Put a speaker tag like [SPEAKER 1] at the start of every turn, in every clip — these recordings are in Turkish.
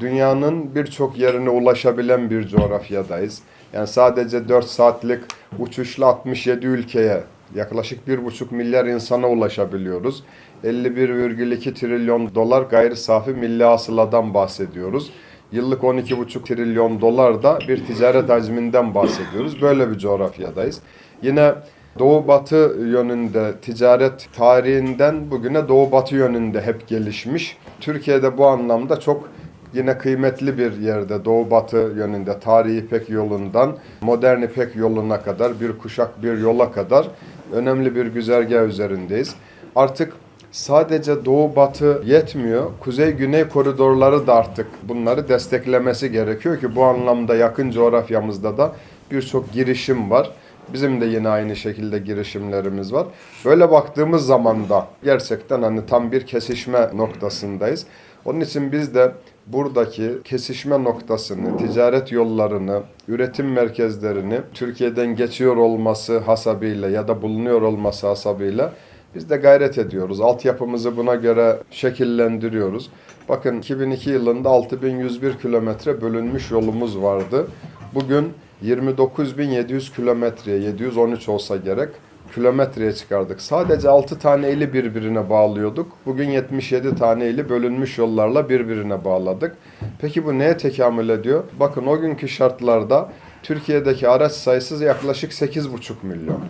[SPEAKER 1] dünyanın birçok yerine ulaşabilen bir coğrafyadayız. Yani sadece 4 saatlik uçuşla 67 ülkeye yaklaşık 1,5 milyar insana ulaşabiliyoruz. 51,2 trilyon dolar gayri safi milli hasıladan bahsediyoruz. Yıllık 12,5 trilyon dolar da bir ticaret hacminden bahsediyoruz. Böyle bir coğrafyadayız. Yine Doğu Batı yönünde ticaret tarihinden bugüne Doğu Batı yönünde hep gelişmiş. Türkiye'de bu anlamda çok yine kıymetli bir yerde Doğu Batı yönünde tarihi İpek yolundan modern İpek yoluna kadar bir kuşak bir yola kadar önemli bir güzergah üzerindeyiz. Artık sadece Doğu Batı yetmiyor. Kuzey Güney koridorları da artık bunları desteklemesi gerekiyor ki bu anlamda yakın coğrafyamızda da birçok girişim var. Bizim de yine aynı şekilde girişimlerimiz var. Böyle baktığımız zaman da gerçekten hani tam bir kesişme noktasındayız. Onun için biz de buradaki kesişme noktasını, ticaret yollarını, üretim merkezlerini Türkiye'den geçiyor olması hasabıyla ya da bulunuyor olması hasabıyla biz de gayret ediyoruz. Altyapımızı buna göre şekillendiriyoruz. Bakın 2002 yılında 6101 kilometre bölünmüş yolumuz vardı. Bugün 29.700 kilometreye, 713 olsa gerek kilometreye çıkardık. Sadece 6 tane ili birbirine bağlıyorduk. Bugün 77 tane ili bölünmüş yollarla birbirine bağladık. Peki bu neye tekamül ediyor? Bakın o günkü şartlarda Türkiye'deki araç sayısı yaklaşık 8,5 milyon.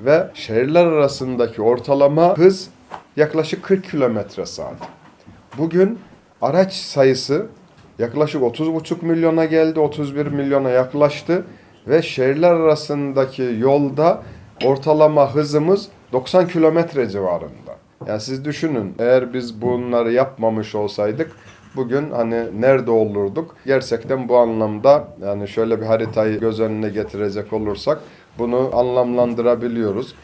[SPEAKER 1] Ve şehirler arasındaki ortalama hız yaklaşık 40 kilometre saat. Bugün araç sayısı yaklaşık 30,5 milyona geldi, 31 milyona yaklaştı ve şehirler arasındaki yolda ortalama hızımız 90 kilometre civarında. Yani siz düşünün eğer biz bunları yapmamış olsaydık bugün hani nerede olurduk? Gerçekten bu anlamda yani şöyle bir haritayı göz önüne getirecek olursak bunu anlamlandırabiliyoruz.